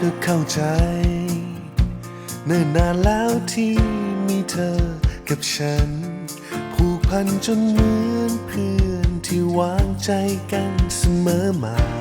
ก็เข้าใจ เนิ่นนานแล้วที่มีเธอกับฉัน ผูกพันจนเหมือนเพื่อนที่วางใจกันเสมอมา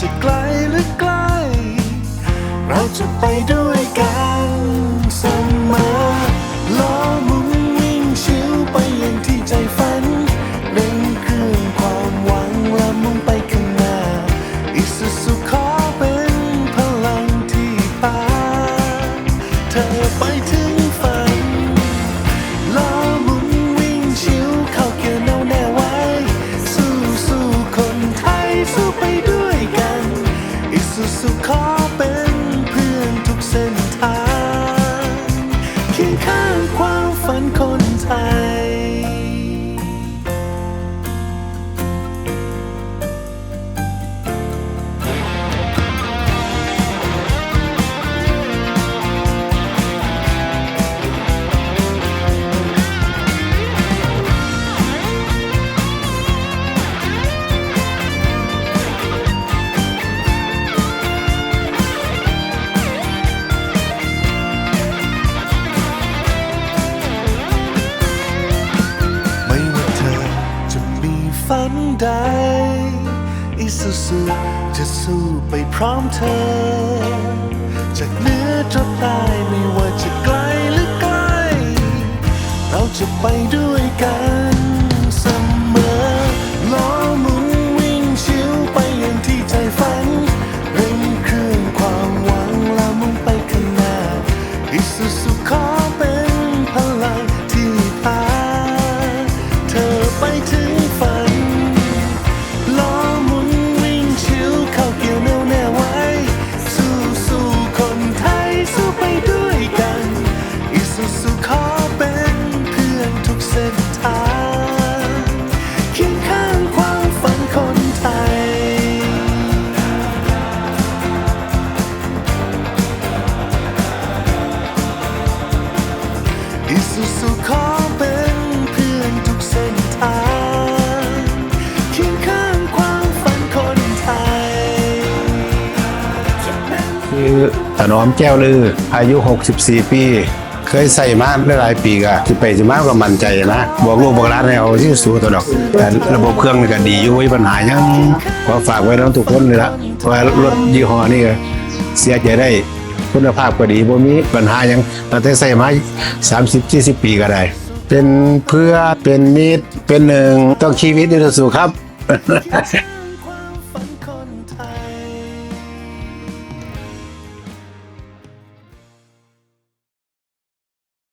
จะไกลหรือใกล้ เราจะไปด้วยกัน ฝันใดอิสุสุจะสู้ไปพร้อมเธอ จากเหนือจนตา คือถนอมแก้วลือ อายุ 64 ปี เคยใส่มาหลายปีก็สิไปสิมาก็มั่นใจนะบอกลูกบอกหลานให้เอาที่สูตัวดอก แต่ระบบเครื่องนี่ก็ดีอยู่ไม่ปัญหายังขอฝากไว้น้องทุกคนเลยละว่ารถยี่ห้อนี้ก็เสียใจได้คุณภาพก็ดีบ่มีปัญหายังตั้งแต่ใส่มา30 40 ปีก็ได้ เป็นเพื่อเป็นมิตรเป็นหนึ่งต้องชีวิตในสุขครับ